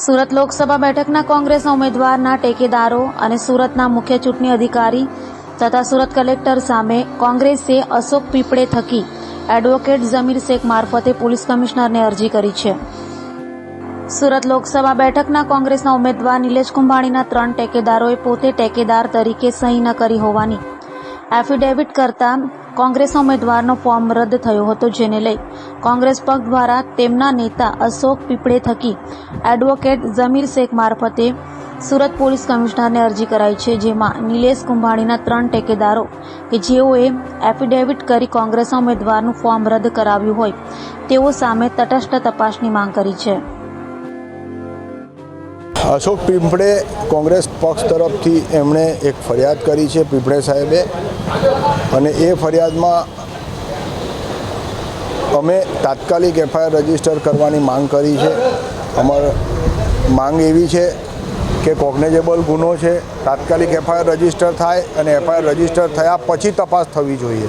સુરત લોકસભા બેઠકના કોંગ્રેસના ઉમેદવારના ટેકેદારો અને સુરતના મુખ્ય ચૂંટણી અધિકારી તથા સુરત કલેક્ટર સામે કોંગ્રેસે અશોક પીપળે થકી એડવોકેટ જમીર શેખ મારફતે પોલીસ કમિશનરને અરજી કરી છે. સુરત લોકસભા બેઠકના કોંગ્રેસના ઉમેદવાર નિલેશ કુંભાણીના ત્રણ ટેકેદારોએ પોતે ટેકેદાર તરીકે સહી ન કરી હોવાની એફિડેવિટ કરતા કોંગ્રેસના ઉમેદવારનો ફોર્મ રદ થયો હતો જેને લઈ કોંગ્રેસ પક્ષ દ્વારા તેમના નેતા અશોક પીપળે થકી એડવોકેટ જમીર શેખ મારફતે સુરત પોલીસ કમિશનરને અરજી કરાઈ છે, જેમાં નિલેશ કુંભાણીના ત્રણ ટેકેદારો કે જેઓએ એફિડેવિટ કરી કોંગ્રેસના ઉમેદવારનું ફોર્મ રદ કરાવ્યું હોય, તેઓ સામે તટસ્થ તપાસની માંગ કરી છે. અશોક પીંપળે કોંગ્રેસ પક્ષ તરફથી એમણે એક ફરિયાદ કરી છે પીંપળે સાહેબે. અને એ ફરિયાદમાં અમે તાત્કાલિક એફઆઈઆર રજિસ્ટર કરવાની માંગ કરી છે. અમાર માંગ એવી છે કે કોગ્નેજેબલ ગુનો છે તાત્કાલિક એફઆઈઆર રજિસ્ટર થાય અને એફઆઈઆર રજિસ્ટર થયા પછી તપાસ થવી જોઈએ.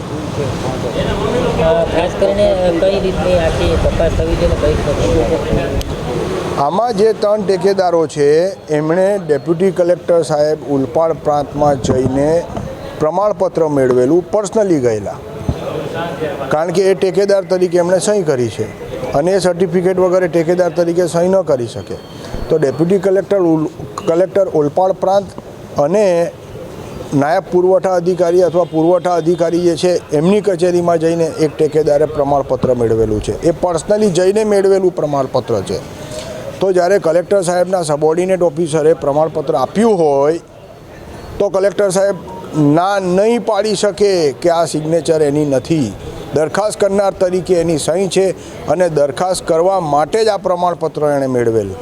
ખાસ કરીને કઈ રીતની આખી તપાસ થવી જોઈએ ને કઈ તકલીફો આમાં જે ત્રણ ટેકેદારો છે એમણે ડેપ્યુટી કલેક્ટર સાહેબ ઉલપાડ પ્રાંતમાં જઈને પ્રમાણપત્ર મેળવેલું પર્સનલી ગયેલા. કારણ કે એ ટેકેદાર તરીકે એમણે સહી કરી છે અને એ સર્ટિફિકેટ વગર ટેકેદાર તરીકે સહી ન કરી શકે. તો ડેપ્યુટી કલેક્ટર ઉલ કલેક્ટર ઓલપાડ પ્રાંત અને નાયબ પુરવઠા અધિકારી અથવા પુરવઠા અધિકારી જે છે, એમની કચેરીમાં જઈને એક ટેકેદારે પ્રમાણપત્ર મેળવેલું છે. એ પર્સનલી જઈને મેળવેલું પ્રમાણપત્ર છે. તો જ્યારે કલેક્ટર સાહેબના સબોર્ડિનેટ ઓફિસરે પ્રમાણપત્ર આપ્યું હોય, તો કલેક્ટર સાહેબ ના નહીં પાડી શકે કે આ સિગ્નેચર એની નથી. દરખાસ્ત કરનાર તરીકે એની સહી છે અને દરખાસ્ત કરવા માટે જ આ પ્રમાણપત્ર એણે મેળવેલું.